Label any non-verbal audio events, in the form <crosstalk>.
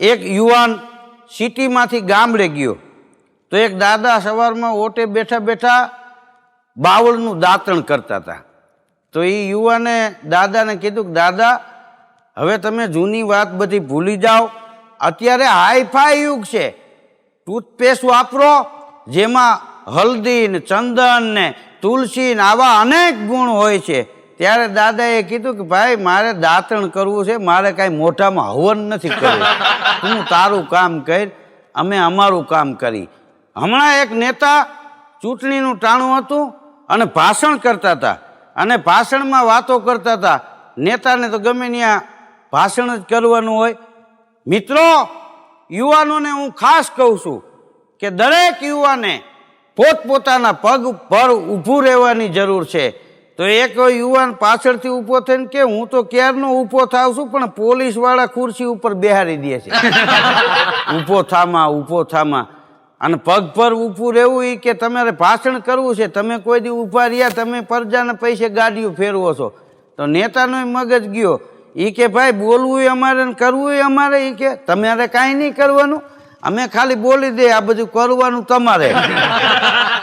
એક યુવાન સિટીમાંથી ગામડે ગયો. તો એક દાદા સવારમાં ઓટે બેઠા બેઠા બાવળનું દાંતણ કરતા હતા. તો એ યુવાને દાદાને કીધું કે, દાદા, હવે તમે જૂની વાત બધી ભૂલી જાઓ. અત્યારે હાઈફાઈ યુગ છે. ટૂથપેસ્ટ વાપરો, જેમાં હલ્દી ને ચંદન ને તુલસી ને આવા અનેક ગુણ હોય છે. ત્યારે દાદાએ કીધું કે ભાઈ, મારે દાંતણ કરવું છે, મારે કાંઈ મોઢામાં હવન નથી કરવું. તું તારું કામ કર, અમે અમારું કામ કરી. હમણાં એક નેતા ચૂંટણીનું ટાણું હતું અને ભાષણ કરતા હતા અને ભાષણમાં વાતો કરતા હતા. નેતાને તો ગમે ત્યાં ભાષણ જ કરવાનું હોય. મિત્રો, યુવાનોને હું ખાસ કહું છું કે દરેક યુવાને પોતપોતાના પગ પર ઊભું રહેવાની જરૂર છે. તો એક યુવાન પાછળથી ઊભો થઈને કે હું તો ક્યારનો ઊભો થાવ છું પણ પોલીસવાળા ખુરશી ઉપર બેહારી દે છે. <laughs> ઊભો થામાં ઊભો થામાં. અને પગ પર ઊભું રહેવું એ કે તમારે ભાષણ કરવું છે. તમે કોઈ દી ઊભા રહ્યા તમે પરજાના પૈસે ગાડીઓ ફેરવો છો. તો નેતાનો મગજ ગયો. એ કે ભાઈ બોલવું અમારે ને કરવું અમારે. એ કે તમારે કાંઈ નહીં કરવાનું. અમે ખાલી બોલી દઈએ આ બધું કરવાનું તમારે. <laughs>